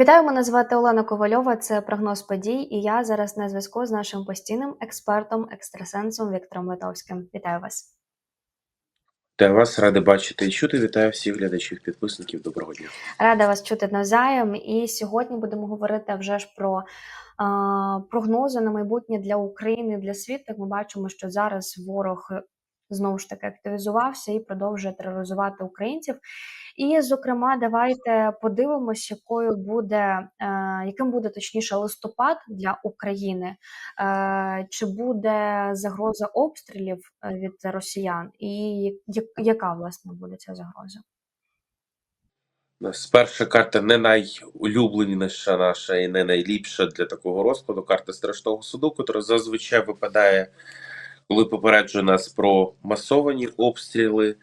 Вітаю, мене звати Олена Ковальова. Це прогноз подій, і я зараз на зв'язку з нашим постійним експертом, екстрасенсом Віктором Литовським. Вітаю вас. Та вас радий бачити і чути. Вітаю всіх глядачів, підписників. Доброго дня. Рада вас чути навзаєм. І сьогодні будемо говорити вже ж про прогнози на майбутнє для України, для світу. Ми бачимо, що зараз ворог знову ж таки активізувався і продовжує тероризувати українців. І, зокрема, давайте подивимось, якою буде е, яким буде точніше листопад для України, е, чи буде загроза обстрілів е, від росіян, і яка власне буде ця загроза? У нас перша карта не найулюбленіша наша і не найліпша для такого розкладу. Карта страшного суду, яка зазвичай випадає, коли попереджує нас про масовані обстріли.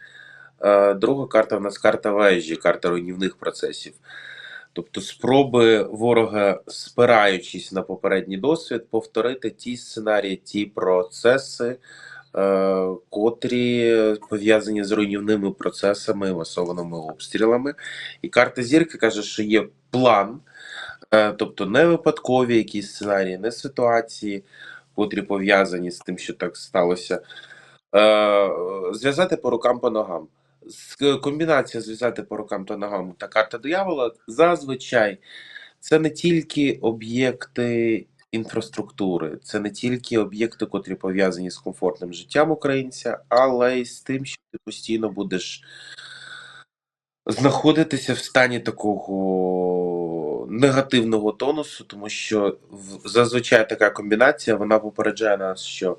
Е, Друга карта в нас карта вежі, карта руйнівних процесів. Тобто спроби ворога, спираючись на попередній досвід, повторити ті сценарії, ті процеси, е, котрі пов'язані з руйнівними процесами, масованими обстрілами. І карта зірки каже, що є план, е, тобто не випадкові якісь сценарії, не ситуації, котрі пов'язані з тим, що так сталося. Е, Зв'язати по рукам по ногам. Комбінація зв'язати по рукам та ногам та карта диявола зазвичай це не тільки об'єкти інфраструктури, це не тільки об'єкти, котрі пов'язані з комфортним життям українця, але й з тим, що ти постійно будеш знаходитися в стані такого негативного тонусу, тому що зазвичай така комбінація вона попереджає нас, що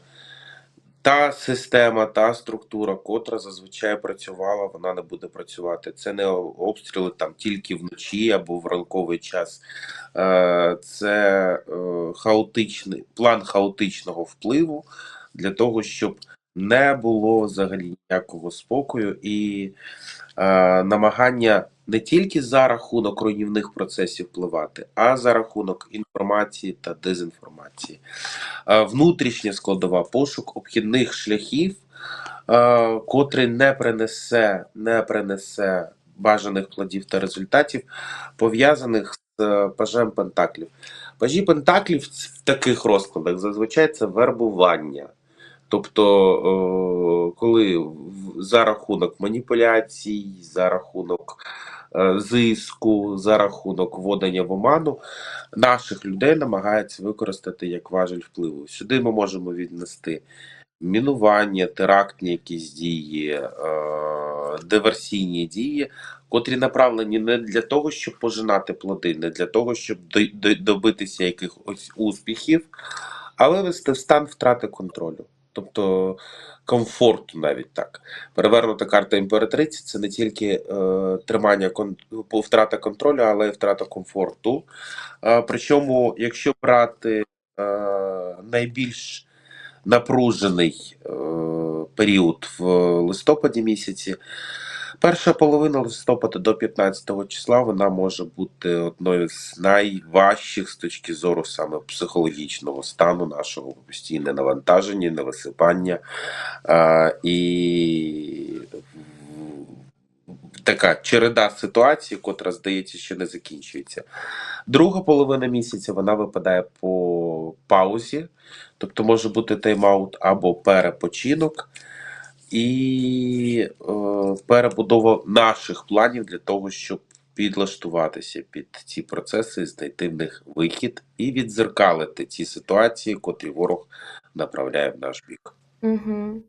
та система, та структура, котра зазвичай працювала, вона не буде працювати. Це не обстріли там тільки вночі або в ранковий час. Е, Це е, хаотичний план хаотичного впливу для того, щоб не було взагалі ніякого спокою і е, намагання не тільки за рахунок руйнівних процесів впливати, а за рахунок інформації та дезінформації. Е, Внутрішня складова пошук обхідних шляхів, е, котрий не принесе, не принесе бажаних плодів та результатів, пов'язаних з е, пажем Пентаклів. Пажі Пентаклів в таких розкладах зазвичай це вербування. Тобто, коли за рахунок маніпуляцій, за рахунок зиску, за рахунок вводення в оману, наших людей намагаються використати як важель впливу. Сюди ми можемо віднести мінування, терактні якісь дії, е, диверсійні дії, котрі направлені не для того, щоб пожинати плоди, не для того, щоб до- до- добитися якихось успіхів, але вести в стан втрати контролю. Тобто комфорту навіть так. Перевернута карта імператриці це не тільки е, тримання кон... втрата контролю, але й втрата комфорту. Е, причому, якщо брати е, найбільш напружений е, період в листопаді місяці, перша половина листопада до 15 числа вона може бути одною з найважчих з точки зору саме психологічного стану нашого постійне навантаження, невисипання е, і така череда ситуацій, котра здається, що не закінчується. Друга половина місяця вона випадає по паузі, тобто може бути тайм-аут або перепочинок і е, перебудова наших планів для того, щоб підлаштуватися під ці процеси, знайти в них вихід і відзеркалити ці ситуації, котрі ворог направляє в наш бік. Угу.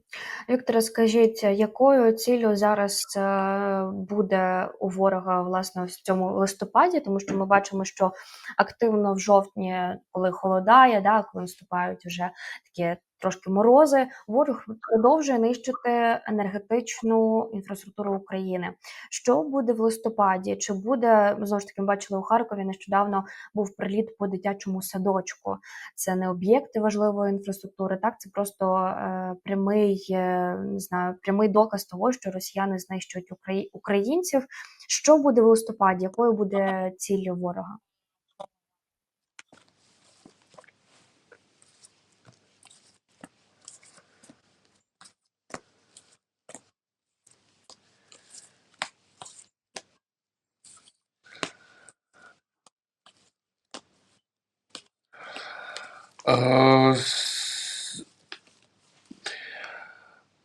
Вікторе, скажіть, якою ціллю зараз е, буде у ворога власне в цьому листопаді? Тому що ми бачимо, що активно в жовтні, коли холодає, да, коли наступають вже такі трошки морози, ворог продовжує нищити енергетичну інфраструктуру України. Що буде в листопаді? Чи буде знову ж таки ми бачили у Харкові? Нещодавно був приліт по дитячому садочку. Це не об'єкти важливої інфраструктури, так це просто е, прямий, е, не знаю, прямий доказ того, що росіяни знищують украї- українців. Що буде в листопаді? Якою буде ціллю ворога?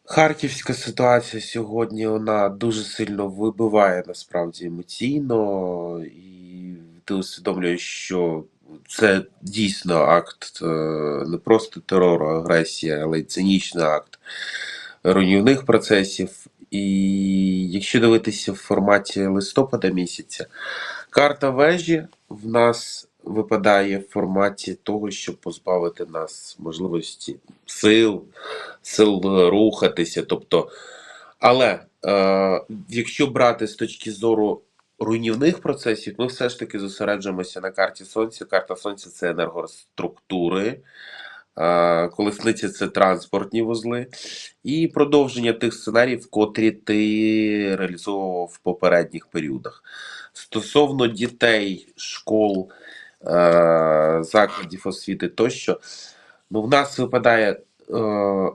Харківська ситуація сьогодні вона дуже сильно вибиває насправді емоційно, і ти усвідомлюєш, що це дійсно акт е, не просто терору, агресії, але й цинічний акт руйнівних процесів. І якщо дивитися в форматі листопада місяця, карта вежі в нас випадає в форматі того, щоб позбавити нас можливості сил, сил рухатися. Тобто, але е, якщо брати з точки зору руйнівних процесів, ми все ж таки зосереджуємося на карті Сонця. Карта Сонця це енергоструктури. е, Колесниця це транспортні вузли, і продовження тих сценаріїв, котрі ти реалізовував в попередніх періодах. Стосовно дітей, школ, е, закладів освіти тощо, ну в нас випадає е,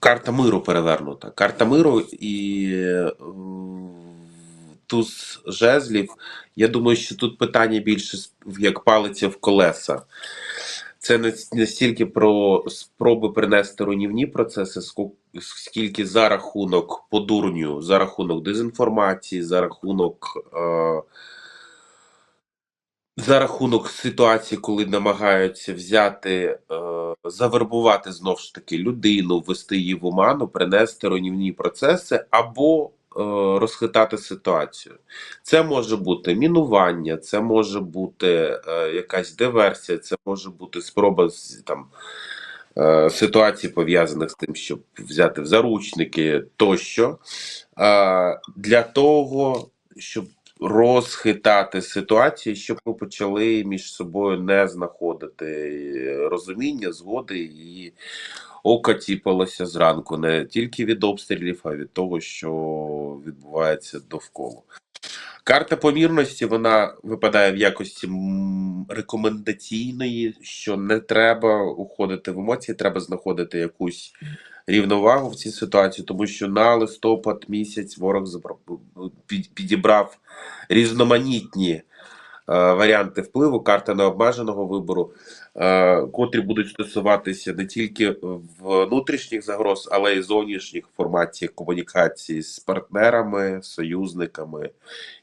карта миру перевернута. Карта миру і е, туз жезлів. Я думаю, що тут питання більше як палиця в колеса. Це не не стільки про спроби принести руйнівні процеси, скільки за рахунок подурню, за рахунок дезінформації, за рахунок. Е, за рахунок ситуації, коли намагаються взяти, е, завербувати знову ж таки людину, ввести її в оману, принести руйнівні процеси або е, розхитати ситуацію. Це може бути мінування, це може бути е, якась диверсія, це може бути спроба з там. е, Ситуацій пов'язаних з тим, щоб взяти в заручники тощо, е, для того, щоб розхитати ситуацію, щоб ми почали між собою не знаходити розуміння, згоди і око тіпалося зранку не тільки від обстрілів, а від того, що відбувається довкола. Карта помірності вона випадає в якості рекомендаційної, що не треба уходити в емоції, треба знаходити якусь рівновагу в цій ситуації, тому що на листопад місяць ворог підібрав різноманітні е, варіанти впливу, карта необмеженого вибору, е, котрі будуть стосуватися не тільки внутрішніх загроз, але й зовнішніх в форматі комунікації з партнерами, союзниками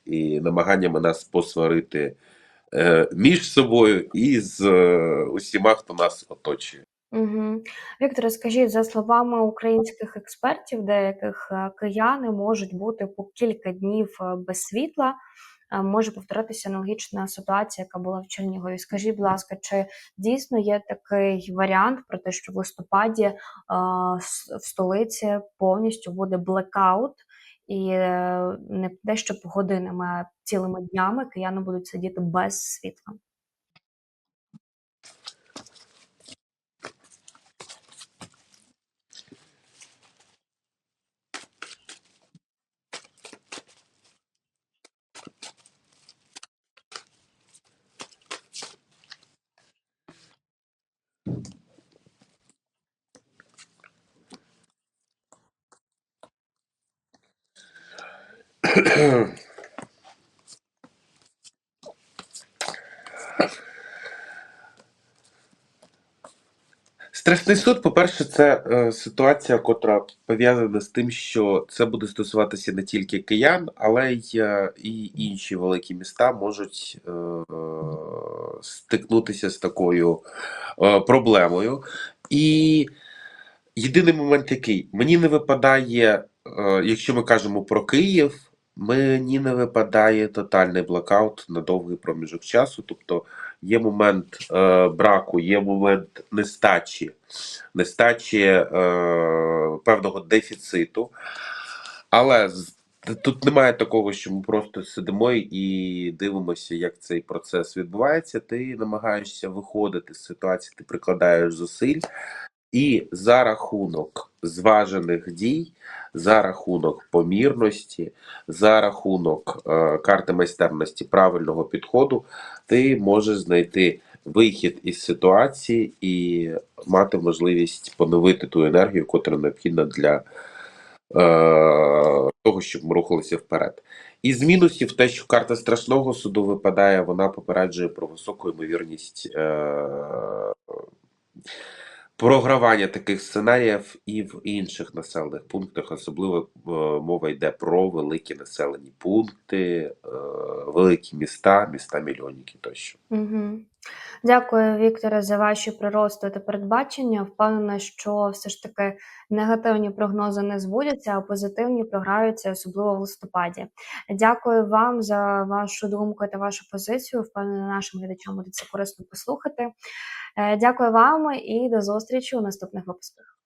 і намаганнями нас посварити е, між собою і з усіма, хто нас оточує. Угу. Вікторе, скажіть, за словами українських експертів, деяких е, кияни можуть бути по кілька днів е, без світла. Е, Може повторитися аналогічна ситуація, яка була в Чернігові. Скажіть, будь ласка, чи дійсно є такий варіант про те, що в листопаді е, в столиці повністю буде блекаут, і не те, що годинами, а цілими днями кияни будуть сидіти без світла? Страшний суд, по-перше, це е, ситуація, котра пов'язана з тим, що це буде стосуватися не тільки киян, але й е, і інші великі міста можуть е, стикнутися з такою е, проблемою. І єдиний момент, який мені не випадає, е, якщо ми кажемо про Київ, мені не випадає тотальний блокаут на довгий проміжок часу. Тобто є момент е, браку, є момент нестачі, нестачі е, певного дефіциту. Але тут немає такого, що ми просто сидимо і дивимося, як цей процес відбувається. Ти намагаєшся виходити з ситуації, ти прикладаєш зусиль. І за рахунок зважених дій, за рахунок помірності, за рахунок е, карти майстерності правильного підходу, ти можеш знайти вихід із ситуації і мати можливість поновити ту енергію, котра необхідна для е, того, щоб ми рухалися вперед. Із мінусів те, що карта страшного суду випадає, вона попереджує про високу ймовірність е, програвання таких сценаріїв і в інших населених пунктах, особливо е, мова йде про великі населені пункти, е, великі міста, міста мільйонники тощо. Угу. Дякую, Вікторе, за ваші прирости та передбачення. Впевнена, що все ж таки негативні прогнози не збудяться, а позитивні програються, особливо в листопаді. Дякую вам за вашу думку та вашу позицію. Впевнена, нашим глядачам буде це корисно послухати. Е, Дякую вам і до зустрічі у наступних випусках.